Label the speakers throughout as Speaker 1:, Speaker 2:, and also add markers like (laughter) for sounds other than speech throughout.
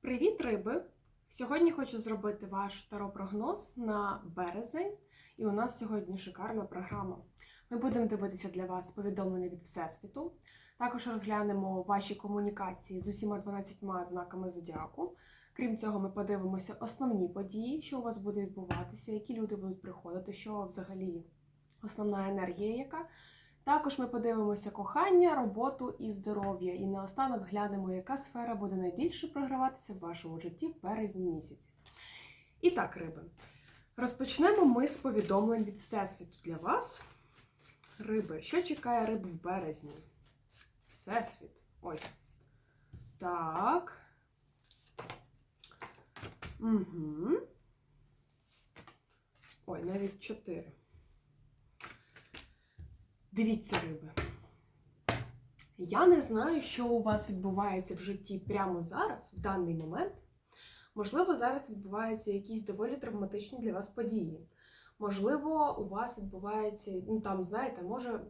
Speaker 1: Привіт, риби! Сьогодні хочу зробити ваш таро-прогноз на березень, і у нас сьогодні шикарна програма. Ми будемо дивитися для вас повідомлення від Всесвіту. Також розглянемо ваші комунікації з усіма 12 знаками зодіаку. Крім цього, ми подивимося основні події, що у вас буде відбуватися, які люди будуть приходити, що взагалі основна енергія яка. Також ми подивимося кохання, роботу і здоров'я. І наостанок глянемо, яка сфера буде найбільше програватися в вашому житті в березні місяці. І так, риби. Розпочнемо ми з повідомлень від Всесвіту для вас. Риби, що чекає риб в березні? Всесвіт. Ой. Так. Угу. Ой, навіть чотири. Дивіться, риби. Я не знаю, що у вас відбувається в житті прямо зараз, в даний момент. Можливо, зараз відбуваються якісь доволі травматичні для вас події. Можливо, у вас відбувається, ну там, знаєте, може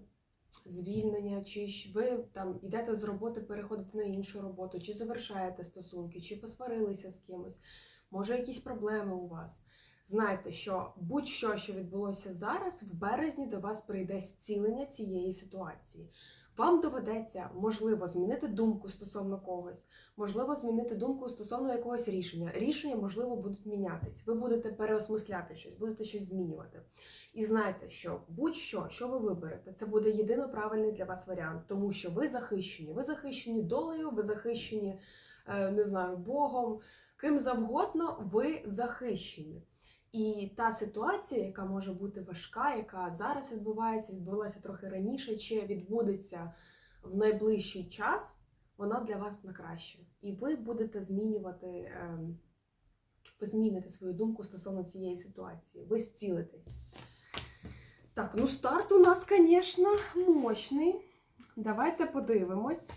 Speaker 1: звільнення, чи ви там йдете з роботи, переходите на іншу роботу, чи завершаєте стосунки, чи посварилися з кимось, може якісь проблеми у вас. Знайте, що будь-що, що відбулося зараз, в березні до вас прийде зцілення цієї ситуації. Вам доведеться, можливо, змінити думку стосовно когось, можливо, змінити думку стосовно якогось рішення. Рішення, можливо, будуть мінятись. Ви будете переосмисляти щось, будете щось змінювати. І знайте, що будь-що, що ви виберете, це буде єдино правильний для вас варіант, тому що ви захищені. Ви захищені долею, ви захищені, е, не знаю, Богом, ким завгодно, ви захищені. І та ситуація, яка може бути важка, яка зараз відбувається, відбулася трохи раніше, чи відбудеться в найближчий час, вона для вас на краще. І ви будете змінювати, ем, ви зміните свою думку стосовно цієї ситуації. Ви зцілитесь. Так, ну старт у нас, звісно, мощний. Давайте подивимось.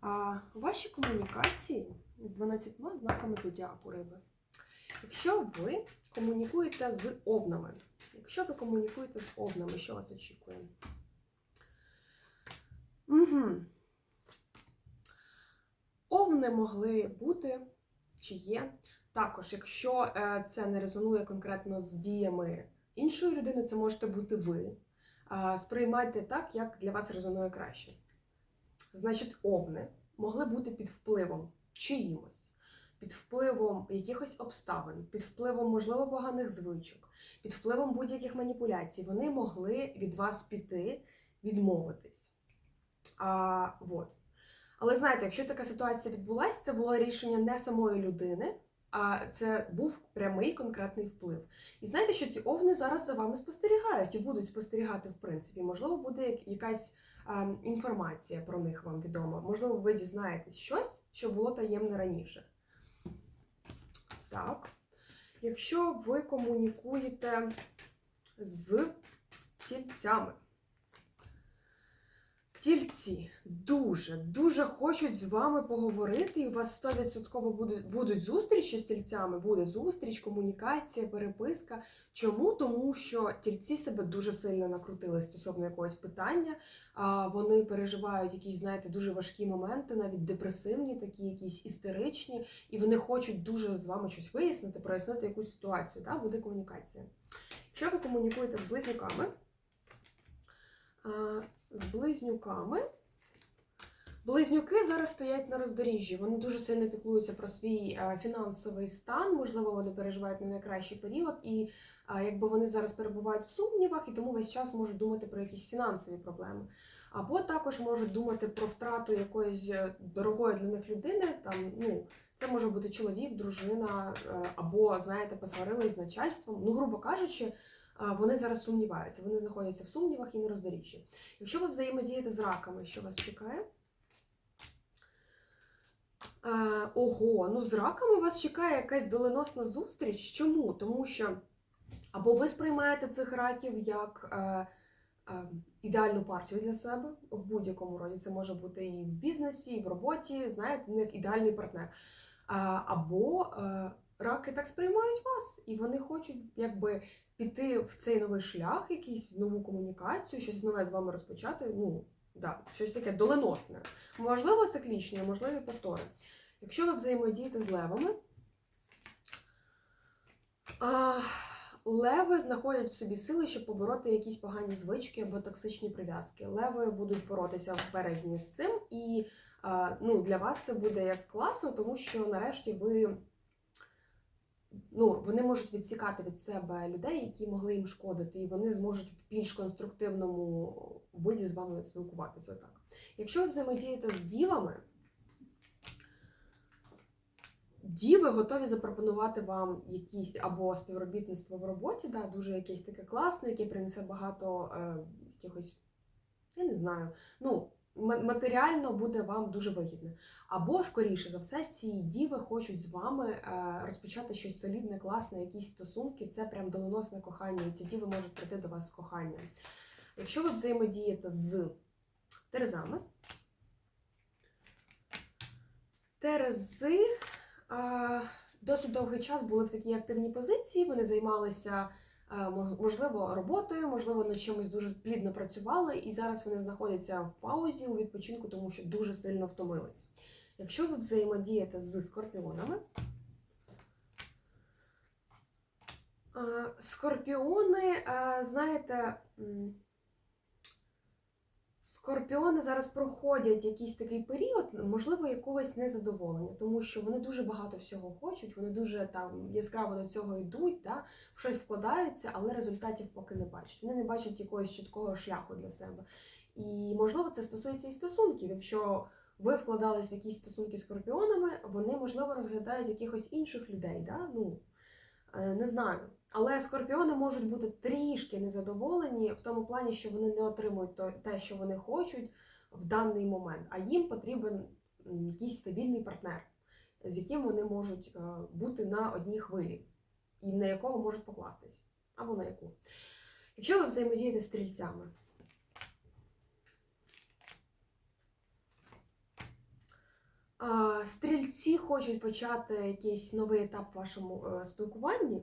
Speaker 1: А, ваші комунікації з 12 знаками зодіаку риби. Якщо ви комунікуєте з овнами, якщо ви комунікуєте з овнами, що вас очікує? Угу. Овни могли бути чи є. Також, якщо е, це не резонує конкретно з діями іншої людини, це можете бути ви. Сприймайте так, як для вас резонує краще. Значить, овни могли бути під впливом чиїмось під впливом якихось обставин, під впливом, можливо, поганих звичок, під впливом будь-яких маніпуляцій, вони могли від вас піти, відмовитись. А, вот. Але знаєте, якщо така ситуація відбулася, це було рішення не самої людини, а це був прямий конкретний вплив. І знаєте, що ці овни зараз за вами спостерігають і будуть спостерігати, в принципі. Можливо, буде якась а, інформація про них вам відома. Можливо, ви дізнаєтесь щось, що було таємне раніше. Так. Якщо ви комунікуєте з тільцями, тільці дуже, дуже хочуть з вами поговорити, і у вас 100% будуть, зустрічі з тільцями, буде зустріч, комунікація, переписка. Чому? Тому що тільці себе дуже сильно накрутили стосовно якогось питання. А вони переживають якісь, знаєте, дуже важкі моменти, навіть депресивні, такі якісь істеричні, і вони хочуть дуже з вами щось вияснити, прояснити якусь ситуацію. Так? Буде комунікація. Якщо ви комунікуєте з близнюками, з близнюками. Близнюки зараз стоять на роздоріжжі. Вони дуже сильно піклуються про свій фінансовий стан. Можливо, вони переживають не найкращий період, і якби вони зараз перебувають в сумнівах, і тому весь час можуть думати про якісь фінансові проблеми. Або також можуть думати про втрату якоїсь е, дорогої для них людини. Там ну це може бути чоловік, дружина, е, або знаєте, посварились з начальством. Ну, грубо кажучи вони зараз сумніваються, вони знаходяться в сумнівах і на роздоріжжі. Якщо ви взаємодієте з раками, що вас чекає? Е, ого, ну з раками вас чекає якась доленосна зустріч. Чому? Тому що або ви сприймаєте цих раків як е, е, ідеальну партію для себе в будь-якому роді. Це може бути і в бізнесі, і в роботі, знаєте, ну як ідеальний партнер. Е, або е, раки так сприймають вас, і вони хочуть якби піти в цей новий шлях, якийсь нову комунікацію, щось нове з вами розпочати. Ну, да, щось таке доленосне. Можливо, циклічне, можливо, повтори. Якщо ви взаємодієте з левами, а, леви знаходять в собі сили, щоб побороти якісь погані звички або токсичні прив'язки. Леви будуть боротися в березні з цим, і а, ну, для вас це буде як класно, тому що нарешті ви. Ну, вони можуть відсікати від себе людей, які могли їм шкодити, і вони зможуть в більш конструктивному виді з вами спілкуватися. Отак. Якщо ви взаємодієте з дівами, діви готові запропонувати вам якісь або співробітництво в роботі, да, дуже якесь таке класне, яке принесе багато е, якихось, я не знаю, ну, матеріально буде вам дуже вигідне. Або, скоріше за все, ці діви хочуть з вами е, розпочати щось солідне, класне, якісь стосунки. Це прям доленосне кохання, і ці діви можуть прийти до вас з коханням. Якщо ви взаємодієте з Терезами, Терези е, досить довгий час були в такій активній позиції. Вони займалися, можливо, роботою, можливо, над чимось дуже плідно працювали, і зараз вони знаходяться в паузі у відпочинку, тому що дуже сильно втомились. Якщо ви взаємодієте з скорпіонами, е, скорпіони, е, знаєте. Скорпіони зараз проходять якийсь такий період, можливо, якогось незадоволення, тому що вони дуже багато всього хочуть, вони дуже там яскраво до цього йдуть, да, в щось вкладаються, але результатів поки не бачать. Вони не бачать якогось чіткого шляху для себе. І можливо, це стосується і стосунків. Якщо ви вкладались в якісь стосунки з скорпіонами, вони можливо розглядають якихось інших людей. Да? Ну, е, не знаю. Але скорпіони можуть бути трішки незадоволені в тому плані, що вони не отримують те, що вони хочуть в даний момент, а їм потрібен якийсь стабільний партнер, з яким вони можуть е, бути на одній хвилі, і на якого можуть покластись. Або на яку. Якщо ви взаємодієте з стрільцями, стрільці хочуть почати якийсь новий етап в вашому е, спілкуванні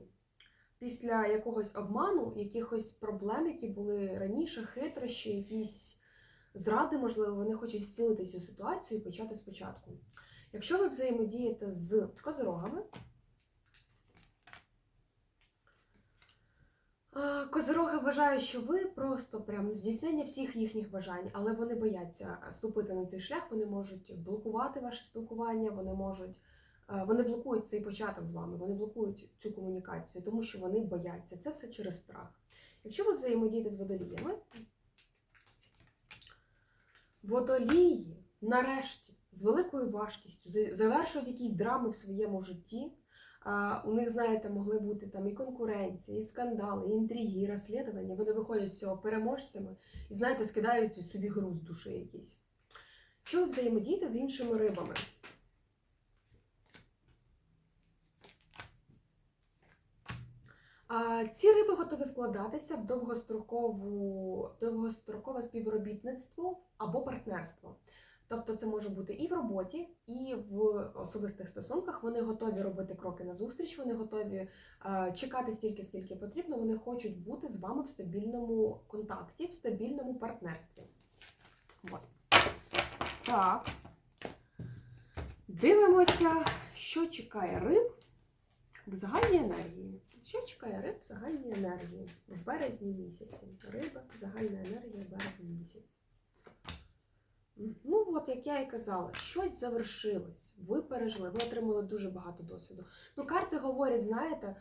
Speaker 1: після якогось обману, якихось проблем, які були раніше, хитрощі, якісь зради, можливо, вони хочуть зцілити цю ситуацію і почати спочатку. Якщо ви взаємодієте з козирогами, а, Козироги вважають, що ви просто прям здійснення всіх їхніх бажань, але вони бояться ступити на цей шлях, вони можуть блокувати ваше спілкування, вони можуть Вони блокують цей початок з вами, вони блокують цю комунікацію, тому що вони бояться. Це все через страх. Якщо ви взаємодієте з водоліями, водолії нарешті з великою важкістю завершують якісь драми в своєму житті. У них, знаєте, могли бути там і конкуренція, і скандали, і інтриги, і розслідування. Вони виходять з цього переможцями і, знаєте, скидають собі груз душі якийсь. Якщо ви взаємодієте з іншими рибами, ці риби готові вкладатися в довгострокову, довгострокове співробітництво або партнерство. Тобто це може бути і в роботі, і в особистих стосунках. Вони готові робити кроки назустріч, вони готові чекати стільки, скільки потрібно. Вони хочуть бути з вами в стабільному контакті, в стабільному партнерстві. От. Так. Дивимося, що чекає риб в загальній енергії. Що чекає риб в загальній енергії в березні місяці? Риба, загальна енергія в березні місяці. Ну, от як я і казала, щось завершилось. Ви пережили, ви отримали дуже багато досвіду. Ну, карти говорять, знаєте,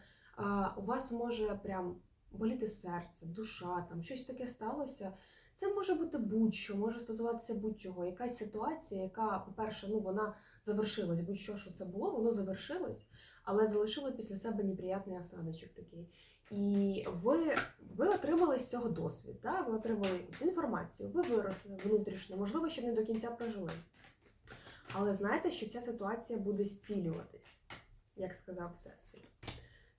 Speaker 1: у вас може прям боліти серце, душа, там щось таке сталося. Це може бути будь-що, може стосуватися будь-чого. Якась ситуація, яка, по-перше, ну вона завершилась, будь-що, що це було, воно завершилось але залишили після себе неприятний осадочок такий. І ви, ви отримали з цього досвід, да? ви отримали інформацію, ви виросли внутрішньо, можливо, ще не до кінця прожили. Але знаєте, що ця ситуація буде зцілюватись, як сказав Всесвіт.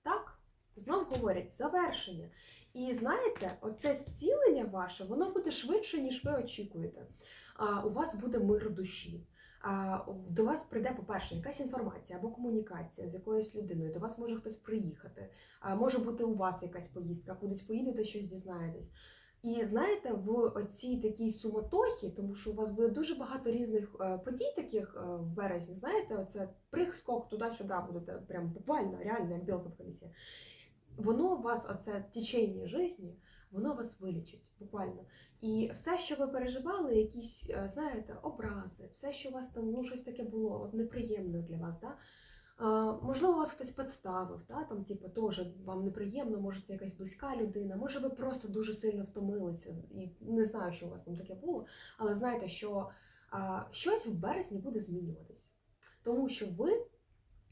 Speaker 1: Так, знов говорять, завершення. І знаєте, оце зцілення ваше, воно буде швидше, ніж ви очікуєте. А, у вас буде мир в душі. До вас прийде, по-перше, якась інформація або комунікація з якоюсь людиною. До вас може хтось приїхати. Може бути у вас якась поїздка, кудись поїдете, щось дізнаєтесь. І знаєте, в оцій такій суматохі, тому що у вас буде дуже багато різних е, подій, таких е, в березні, знаєте, оце прискок туди-сюди будете, прям буквально, реально, як білка в колесі. Воно вас, оце течення житті, воно вас вилічить, буквально. І все, що ви переживали, якісь, е, знаєте, образи, все, що у вас там, ну, щось таке було от неприємне для вас, да? Можливо, вас хтось підставив, та? там, типу, теж вам неприємно, може це якась близька людина, може ви просто дуже сильно втомилися і не знаю, що у вас там таке було, але знайте, що а, щось в березні буде змінюватися. Тому що ви,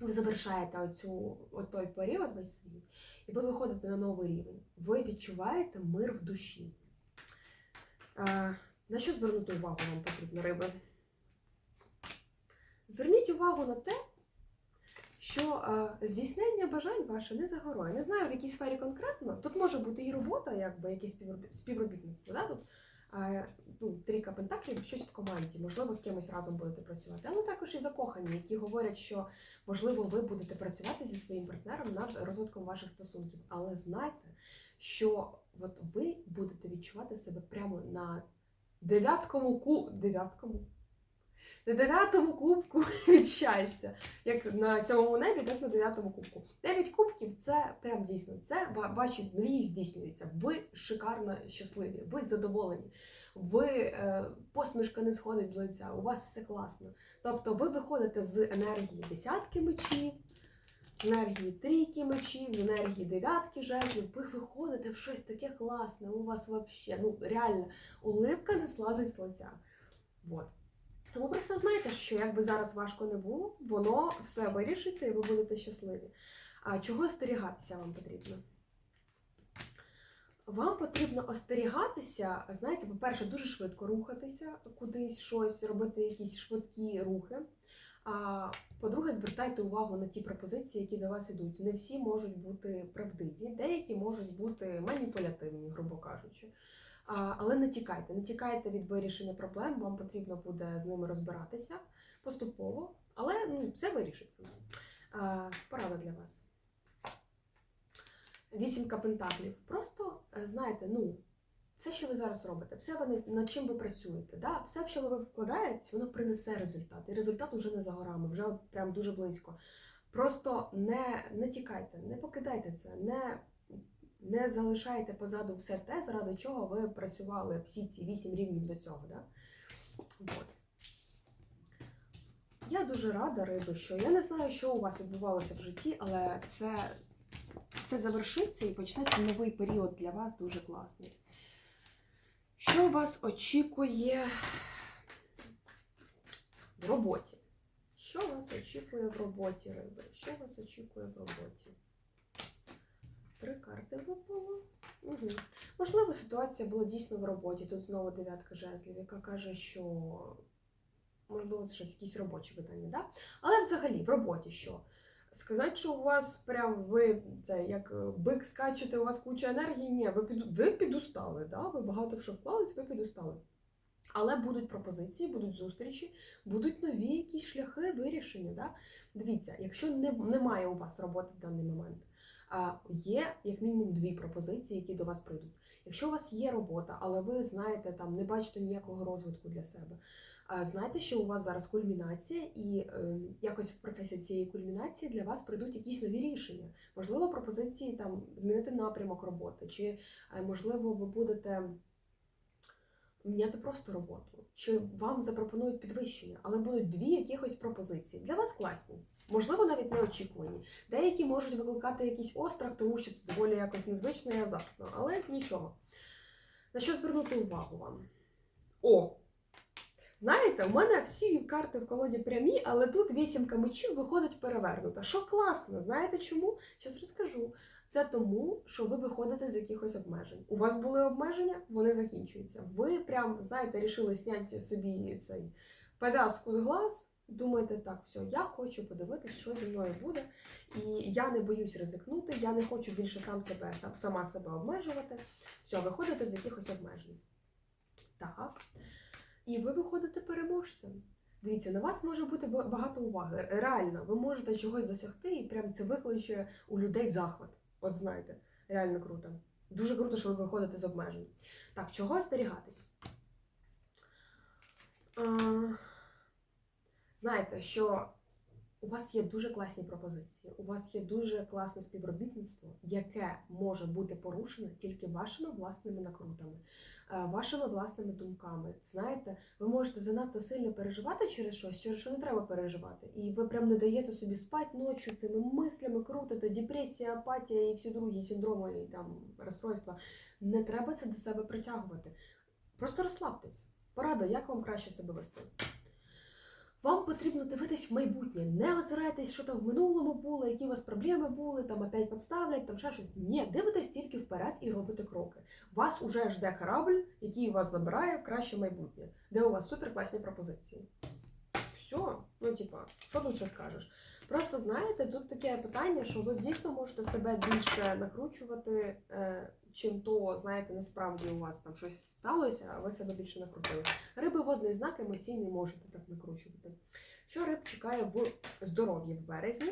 Speaker 1: ви завершаєте оцю, той період весь свій, і ви виходите на новий рівень. Ви відчуваєте мир в душі. А, на що звернути увагу вам потрібно, риби? Зверніть увагу на те, що е, здійснення бажань ваше не за горою. Не знаю, в якій сфері конкретно. Тут може бути і робота, якби якесь співробі- співробітництво. Да? Тут ну, трійка пентаклів, щось в команді, можливо, з кимось разом будете працювати. Але також і закохані, які говорять, що можливо ви будете працювати зі своїм партнером над розвитком ваших стосунків. Але знайте, що от ви будете відчувати себе прямо на дев'яткому ку дев'яткому. На дев'ятому кубку (laughs) від щастя. Як на сьомому небі, так на дев'ятому кубку. Дев'ять кубків це прям дійсно. Це ва- ваші мрії здійснюються. Ви шикарно щасливі, ви задоволені, ви е, посмішка не сходить з лиця, у вас все класно. Тобто ви виходите з енергії десятки мечів, з енергії трійки мечів, з енергії дев'ятки жезлів. Ви виходите в щось таке класне. У вас взагалі, ну реально, улипка не слазить з лиця. Вот. Тому просто знайте, що як би зараз важко не було, воно все вирішиться і ви будете щасливі. А чого остерігатися вам потрібно? Вам потрібно остерігатися, знаєте, по-перше, дуже швидко рухатися кудись, щось, робити якісь швидкі рухи. А по-друге, звертайте увагу на ті пропозиції, які до вас ідуть. Не всі можуть бути правдиві, деякі можуть бути маніпулятивні, грубо кажучи. Але не тікайте, не тікайте від вирішення проблем, вам потрібно буде з ними розбиратися поступово, але ну, все вирішиться. Порада для вас. Вісімка пентаклів. Просто е, знаєте, ну, все, що ви зараз робите, все над- чим ви працюєте, да? все, що ви вкладаєте, воно принесе результат. І результат уже не за горами, вже от прям дуже близько. Просто не, не тікайте, не покидайте це, не не залишайте позаду все те, заради чого ви працювали всі ці вісім рівнів до цього. Да? От. Я дуже рада, риби, що я не знаю, що у вас відбувалося в житті, але це, це завершиться і почнеться новий період для вас дуже класний. Що вас очікує в роботі? Що вас очікує в роботі, риби? Що вас очікує в роботі? Три карти випало. Угу. Можливо, ситуація була дійсно в роботі. Тут знову дев'ятка жезлів, яка каже, що можливо щось якісь робочі питання, да? Але взагалі в роботі що? Сказати, що у вас прям ви це як е, бик скачете, у вас куча енергії. Ні, ви піду, ви підустали, да? ви багато в що вклались, ви підустали. Але будуть пропозиції, будуть зустрічі, будуть нові якісь шляхи вирішення. Да? Дивіться, якщо не, немає у вас роботи в даний момент, є як мінімум дві пропозиції, які до вас прийдуть. Якщо у вас є робота, але ви знаєте, там не бачите ніякого розвитку для себе. Знайте, що у вас зараз кульмінація, і е, якось в процесі цієї кульмінації для вас прийдуть якісь нові рішення. Можливо, пропозиції там змінити напрямок роботи, чи е, можливо ви будете міняти просто роботу, чи вам запропонують підвищення, але будуть дві якихось пропозиції. Для вас класні, можливо, навіть неочікувані. Деякі можуть викликати якийсь острах, тому що це доволі якось незвично і азартно, але нічого. На що звернути увагу вам? О! Знаєте, у мене всі карти в колоді прямі, але тут вісімка мечів виходить перевернута. Що класно, знаєте чому? Зараз розкажу. Це тому, що ви виходите з якихось обмежень. У вас були обмеження, вони закінчуються. Ви прям, знаєте, рішили зняти собі цей пов'язку з глаз. Думаєте, так, все, я хочу подивитися, що зі мною буде. І я не боюсь ризикнути, я не хочу більше сам себе, сам- сама себе обмежувати. Все, виходите з якихось обмежень. Так. І ви виходите переможцем. Дивіться, на вас може бути багато уваги. Реально, ви можете чогось досягти, і прям це викличе у людей захват. От знаєте, реально круто. Дуже круто, що ви виходите з обмежень. Так, чого остерігатись? Е, Знаєте, що у вас є дуже класні пропозиції, у вас є дуже класне співробітництво, яке може бути порушене тільки вашими власними накрутами, е, вашими власними думками. Знаєте, ви можете занадто сильно переживати через щось, через що не треба переживати. І ви прям не даєте собі спати ночі цими мислями, крутите, депресія, апатія і всі другі синдроми і там розстройства. Не треба це до себе притягувати. Просто розслабтесь. Порада, як вам краще себе вести. Вам потрібно дивитись в майбутнє. Не озирайтесь, що там в минулому було, які у вас проблеми були, там опять підставлять, там ще щось. Ні, дивитесь тільки вперед і робите кроки. Вас уже жде корабль, який вас забирає в краще майбутнє, де у вас суперкласні пропозиції. Все, ну типа, що тут ще скажеш? Просто знаєте, тут таке питання, що ви дійсно можете себе більше накручувати, е, чим то, знаєте, насправді у вас там щось сталося, а ви себе більше накрутили. Риби водний знак емоційний можете так накручувати. Що риб чекає в здоров'ї в березні?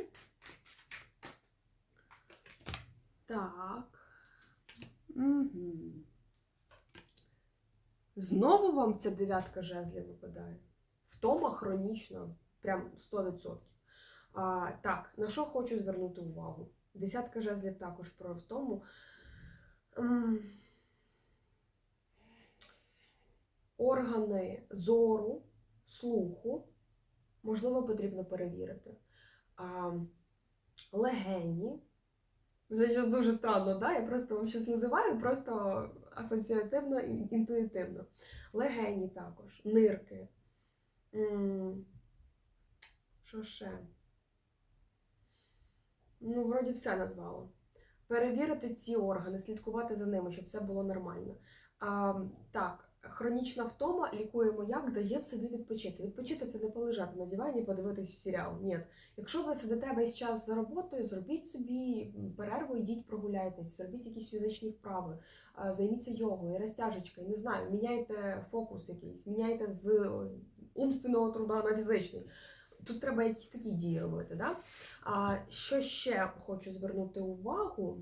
Speaker 1: Так. Угу. Знову вам ця дев'ятка жезлів випадає. Втома хронічна, прям 100%. А, так, на що хочу звернути увагу? Десятка жезлів також про втому. М, Органи зору, слуху, можливо, потрібно перевірити. А, легені. Це зараз дуже странно, да? я просто вам щось називаю, просто асоціативно і інтуїтивно. Легені також, нирки. Що ще? Ну, вроді все назвала. Перевірити ці органи, слідкувати за ними, щоб все було нормально. А, так, хронічна втома лікуємо як, даємо собі відпочити. Відпочити це не полежати на дивані, подивитися серіал. Ні. Якщо ви сидите весь час за роботою, зробіть собі перерву, йдіть прогуляйтесь, зробіть якісь фізичні вправи, займіться йогою, розтяжечкою, не знаю, міняйте фокус якийсь, міняйте з умственного труда на фізичний. Тут треба якісь такі дії робити. Да? А що ще хочу звернути увагу?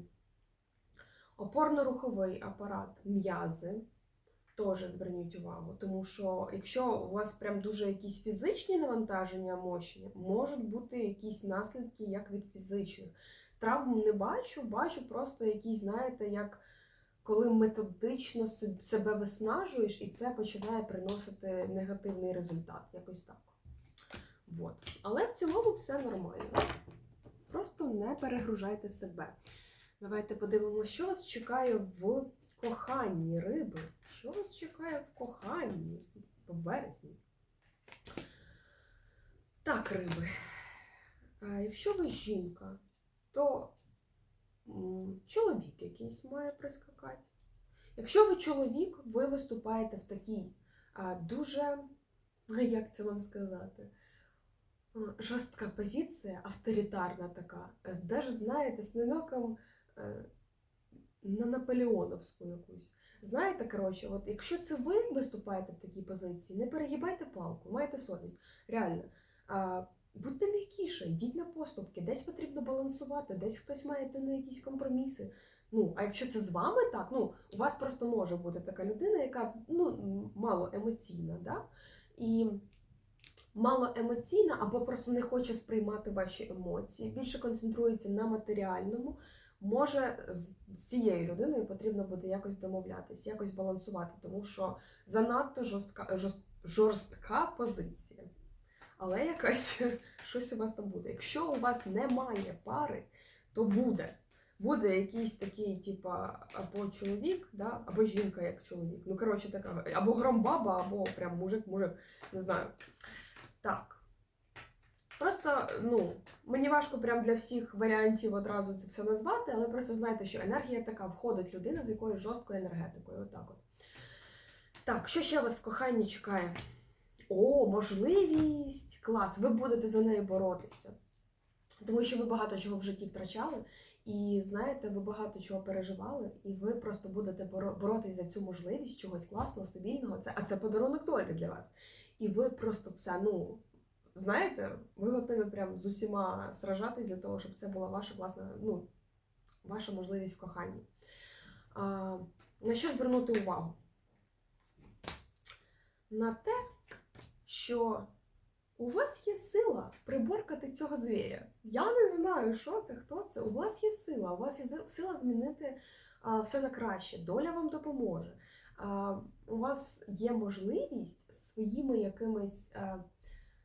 Speaker 1: Опорно-руховий апарат, м'язи. Теж зверніть увагу, тому що якщо у вас прям дуже якісь фізичні навантаження мощні, можуть бути якісь наслідки як від фізичних. Травм не бачу, бачу просто якісь, знаєте, як коли методично себе виснажуєш, і це починає приносити негативний результат. Якось так. Вот. Але в цілому все нормально. Просто не перегружайте себе. Давайте подивимося, що вас чекає в коханні риби. Що вас чекає в коханні в березні? Так, риби. Якщо ви жінка, то чоловік якийсь має прискакати. Якщо ви чоловік, ви виступаєте в такій дуже, як це вам сказати, жорстка позиція, авторитарна така, е, даже, знаєте, з намеком е, на Наполеоновську якусь. Знаєте, коротше, от якщо це ви виступаєте в такій позиції, не перегибайте палку, майте совість. Реально. А, будьте м'якіше, йдіть на поступки, десь потрібно балансувати, десь хтось має йти на якісь компроміси. Ну, а якщо це з вами так, ну, у вас просто може бути така людина, яка ну, мало емоційна, да? і мало емоційна або просто не хоче сприймати ваші емоції, більше концентрується на матеріальному. Може, з цією людиною потрібно буде якось домовлятися, якось балансувати, тому що занадто жорстка, жорст- жорстка позиція. Але якась (laughs) щось у вас там буде. Якщо у вас немає пари, то буде. Буде якийсь такий, типа, або чоловік, да? або жінка як чоловік. Ну, коротше, така, або громбаба, або прям мужик-мужик, не знаю. Так. Просто, ну, мені важко прям для всіх варіантів одразу це все назвати, але просто знайте, що енергія така входить людина з якоюсь жорсткою енергетикою. Отак от. Так, що ще вас в коханні чекає? О, можливість! Клас! Ви будете за нею боротися. Тому що ви багато чого в житті втрачали, і знаєте, ви багато чого переживали, і ви просто будете боро- боротись за цю можливість чогось класного, стабільного. Це, а це подарунок долі для вас. І ви просто все, ну, знаєте, ви готові прям з усіма сражатись для того, щоб це була ваша власна, ну, ваша можливість в коханні. А, на що звернути увагу? На те, що у вас є сила приборкати цього звіря. Я не знаю, що це, хто це. У вас є сила, у вас є сила змінити а, все на краще. Доля вам допоможе. А, у вас є можливість своїми якимись а,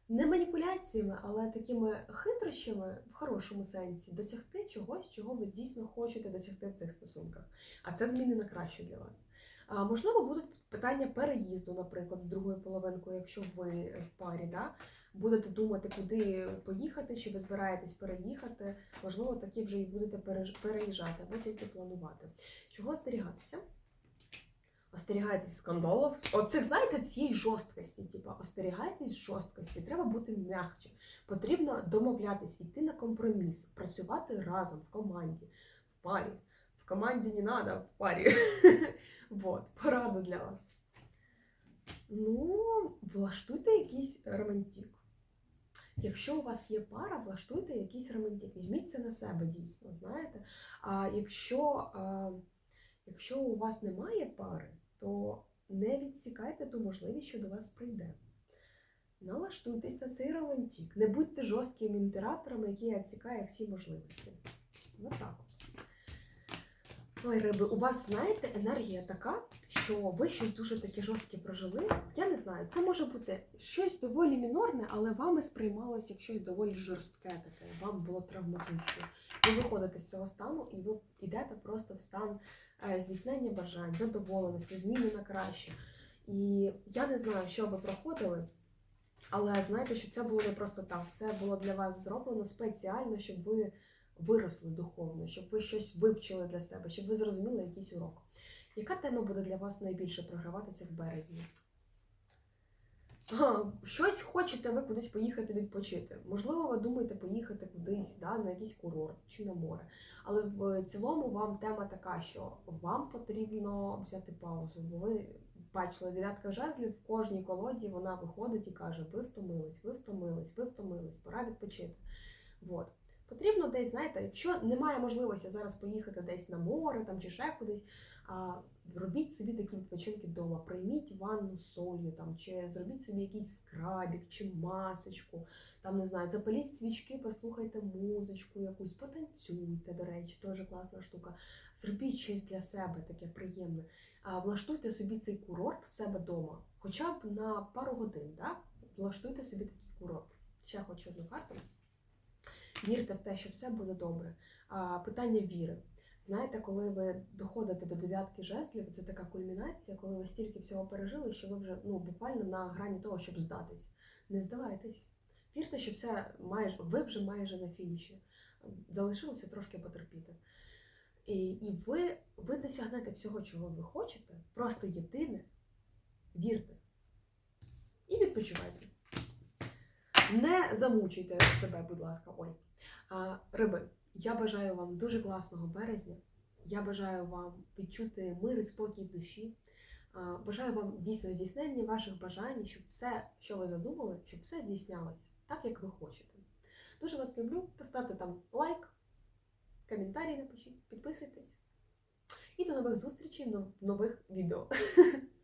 Speaker 1: не маніпуляціями, але такими хитрощами в хорошому сенсі досягти чогось, чого ви дійсно хочете досягти в цих стосунках. А це зміни на краще для вас. А, можливо, будуть питання переїзду, наприклад, з другою половинкою, якщо ви в парі, да? будете думати, куди поїхати, чи ви збираєтесь переїхати. Можливо, такі вже і будете переїжджати, або тільки планувати. Чого остерігатися? Остерігайтесь скандалів. Оцих, знаєте, цієї жорсткості. Типа, остерігайтесь жорсткості. Треба бути м'якче. Потрібно домовлятись, йти на компроміс, працювати разом в команді, в парі. В команді не треба, в парі. (laughs) Вот, порада для вас. Ну, влаштуйте якийсь романтик. Якщо у вас є пара, влаштуйте якийсь романтик. Візьміть це на себе дійсно, знаєте. А якщо, якщо у вас немає пари, то не відсікайте ту можливість, що до вас прийде. Налаштуйтесь на цей романтик. Не будьте жорстким імператором, який відсікає всі можливості. Ось так. Ой, риби, у вас, знаєте, енергія така, що ви щось дуже таке жорстке прожили. Я не знаю, це може бути щось доволі мінорне, але вами сприймалося як щось доволі жорстке таке, вам було травматично. Ви виходите з цього стану і ви йдете просто в стан е, здійснення бажань, задоволеності, зміни на краще. І я не знаю, що ви проходили, але знаєте, що це було не просто так. Це було для вас зроблено спеціально, щоб ви виросли духовно, щоб ви щось вивчили для себе, щоб ви зрозуміли якийсь урок. Яка тема буде для вас найбільше програватися в березні? Щось хочете ви кудись поїхати відпочити. Можливо, ви думаєте поїхати кудись да, на якийсь курорт чи на море. Але в цілому вам тема така, що вам потрібно взяти паузу, бо ви бачили дев'ятка жезлів в кожній колоді вона виходить і каже: ви втомились, ви втомились, ви втомились, пора відпочити. Вот. Потрібно десь, знаєте, якщо немає можливості зараз поїхати десь на море там, чи ще кудись, робіть собі такі відпочинки вдома, прийміть ванну солью, там, чи зробіть собі якийсь скрабік, чи масочку, там, не знаю, запаліть свічки, послухайте музичку якусь, потанцюйте, до речі, теж класна штука. Зробіть щось для себе таке приємне. А, влаштуйте собі цей курорт в себе вдома, хоча б на пару годин, да? влаштуйте собі такий курорт. Ще хочу одну карту. Вірте в те, що все буде добре. А, питання віри. Знаєте, коли ви доходите до дев'ятки жезлів, це така кульмінація, коли ви стільки всього пережили, що ви вже ну, буквально на грані того, щоб здатись. Не здавайтесь. Вірте, що все майже, ви вже майже на фініші. Залишилося трошки потерпіти. І, і ви, ви досягнете всього, чого ви хочете. Просто єдине вірте. І відпочивайте. Не замучуйте себе, будь ласка. Ой. А, риби, я бажаю вам дуже класного березня. Я бажаю вам відчути мир і спокій в душі. Бажаю вам дійсно здійснення ваших бажань, щоб все, що ви задумали, щоб все здійснялось так, як ви хочете. Дуже вас люблю. Поставте там лайк, коментарі напишіть, підписуйтесь. І до нових зустрічей в нових відео. (laughs)